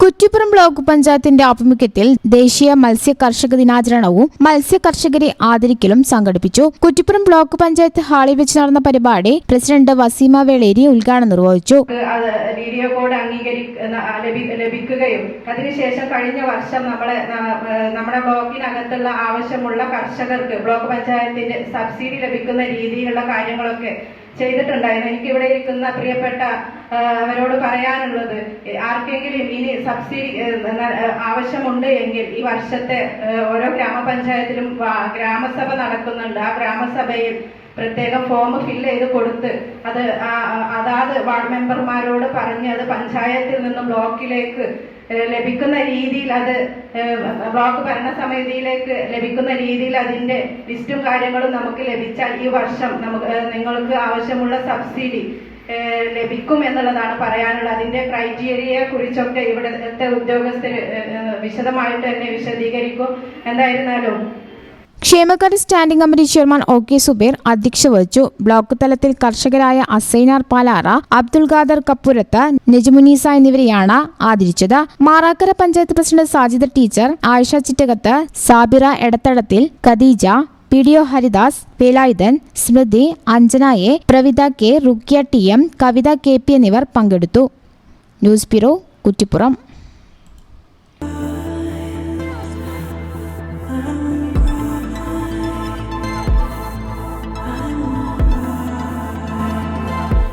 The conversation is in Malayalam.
കുറ്റിപ്പുറം ബ്ലോക്ക് പഞ്ചായത്തിന്റെ ആഭിമുഖ്യത്തിൽ ദേശീയ മത്സ്യ കർഷക ദിനാചരണവും മത്സ്യ കർഷകരെ ആദരിക്കലും സംഘടിപ്പിച്ചു. കുറ്റിപ്പുറം ബ്ലോക്ക് പഞ്ചായത്ത് ഹാളിൽ വെച്ച് നടന്ന പരിപാടി പ്രസിഡന്റ് വസീമ വേളേരി ഉദ്ഘാടനം നിർവഹിച്ചു. വീഡിയോ കോഡ് ലഭിക്കുകയും അതിനുശേഷം കഴിഞ്ഞ വർഷം നമ്മളെ നമ്മുടെ ബ്ലോക്കിനകത്തുള്ള ആവശ്യമുള്ള കർഷകർക്ക് ബ്ലോക്ക് പഞ്ചായത്തിന്റെ സബ്സിഡി ലഭിക്കുന്ന രീതിയിലുള്ള കാര്യങ്ങളൊക്കെ ചെയ്തിട്ടുണ്ടായിരുന്നു. എനിക്ക് ഇവിടെ ഇരിക്കുന്ന പ്രിയപ്പെട്ട അവരോട് പറയാനുള്ളത് ആർക്കെങ്കിലും ഇനി സബ്സിഡി ആവശ്യമുണ്ട് എങ്കിൽ ഈ വർഷത്തെ ഓരോ ഗ്രാമപഞ്ചായത്തിലും ഗ്രാമസഭ നടക്കുന്നുണ്ട്. ആ ഗ്രാമസഭയിൽ പ്രത്യേകം ഫോം ഫില്ല് ചെയ്ത് കൊടുത്ത് അത് അതാത് വാർഡ് മെമ്പർമാരോട് പറഞ്ഞ് അത് പഞ്ചായത്തിൽ നിന്നും ബ്ലോക്കിലേക്ക് ലഭിക്കുന്ന രീതിയിൽ അത് ബ്ലോക്ക് ഭരണസമിതിയിലേക്ക് ലഭിക്കുന്ന രീതിയിൽ അതിന്റെ ലിസ്റ്റും കാര്യങ്ങളും നമുക്ക് ലഭിച്ചാൽ ഈ വർഷം നമുക്ക് നിങ്ങൾക്ക് ആവശ്യമുള്ള സബ്സിഡി ലഭിക്കും എന്നുള്ളതാണ് പറയാനുള്ളത്. അതിന്റെ ക്രൈറ്റീരിയയെ കുറിച്ചൊക്കെ ഇവിടുത്തെ ഉദ്യോഗസ്ഥർ വിശദമായിട്ട് തന്നെ വിശദീകരിക്കും. എന്തായിരുന്നാലും ക്ഷേമകാര്യ standing committee chairman O K Zubair അധ്യക്ഷ വഹിച്ചു. ബ്ലോക്ക് തലത്തിൽ കർഷകരായ അസൈനാർ പാലാറ അബ്ദുൾ ഖാദർ കപ്പുരത്ത് നജമുനീസ എന്നിവരെയാണ് ആദരിച്ചത്. Marakkara panchayat president Sajida teacher Ayisha Chittakath Sabira Edathadathil Khadeeja P D O Haridas Velayudhan Smrithi Anjana A Pravitha K Rukkiya T M Kavitha K P എന്നിവർ പങ്കെടുത്തു. News bureau Kuttippuram.